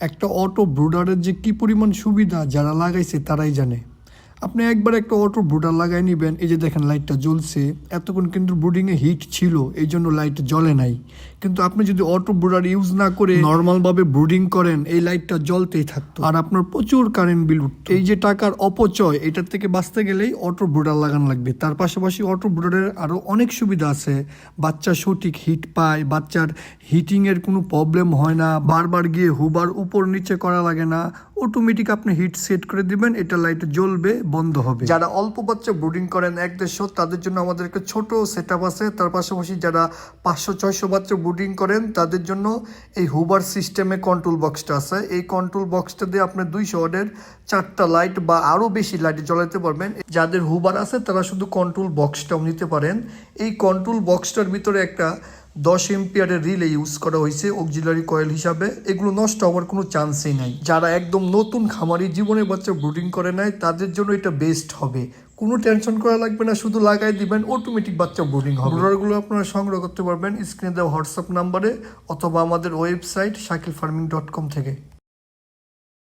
একটা অটো ব্রুডারের যে কি পরিমাণ সুবিধা যারা লাগাইছে তারাই জানে। আপনি একবার একটা অটো ব্রুডার লাগাই নেবেন, এই যে দেখেন লাইটটা জ্বলছে, এতক্ষণ কিন্তু ব্রুডিংয়ে হিট ছিল, এই জন্য লাইট জ্বলে নাই। কিন্তু আপনি যদি অটো ব্রুডার ইউজ না করে নর্মালভাবে ব্রুডিং করেন, এই লাইটটা জ্বলতেই থাকতো। আর আপনার প্রচুর কারেন্ট বিল উঠতো। এই যে টাকার অপচয়, এটার থেকে বাঁচতে গেলেই অটো ব্রুডার লাগানো লাগবে। তার পাশাপাশি অটো ব্রুডারের আরও অনেক সুবিধা আছে। বাচ্চা সঠিক হিট পায়, বাচ্চার হিটিংয়ের কোনো প্রবলেম হয় না, বারবার গিয়ে হুবার উপর নিচে করা লাগে না। অটোমেটিক আপনি হিট সেট করে দিবেন, এটা লাইট জ্বলবে বন্ধ হবে। যারা অল্প বাচ্চা ব্রুডিং করেন এক দেড়শো, তাদের জন্য আমাদের একটা ছোট সেট আছে। তার পাশাপাশি যারা পাঁচশো, ছয়শো বাচ্চা ব্রুডিং করেন, তাদের জন্য এই হুবার সিস্টেমে কন্ট্রোল বক্সটা আছে। এই কন্ট্রোল বক্সটা দিয়ে আপনি দুইশো ওয়াটের চারটা লাইট বা আরও বেশি লাইট জ্বলাতে পারবেন। যাদের হুবার আছে, তারা শুধু কন্ট্রোল বক্সটাও নিতে পারেন। এই কন্ট্রোল বক্সটার ভিতরে একটা দশ এম্পিয়ারের রিলে ইউজ করা হয়েছে অক্সিলারি কয়েল হিসাবে। এগুলো নষ্ট হওয়ার কোনো চান্সই নাই। যারা একদম নতুন খামারি জীবনে বাচ্চা ব্রুডিং করে নেয়, তাদের জন্য এটা বেস্ট হবে। কোনো টেনশন করা লাগবে না, শুধু লাগাই দিবেন অটোমেটিক বাচ্চা ব্রুডিং হবে। ব্রুডারগুলো আপনারা সংগ্রহ করতে পারবেন, স্ক্রিনে দেওয়া হোয়াটসঅ্যাপ নাম্বারে অথবা আমাদের website Shakil farming dot com থেকে।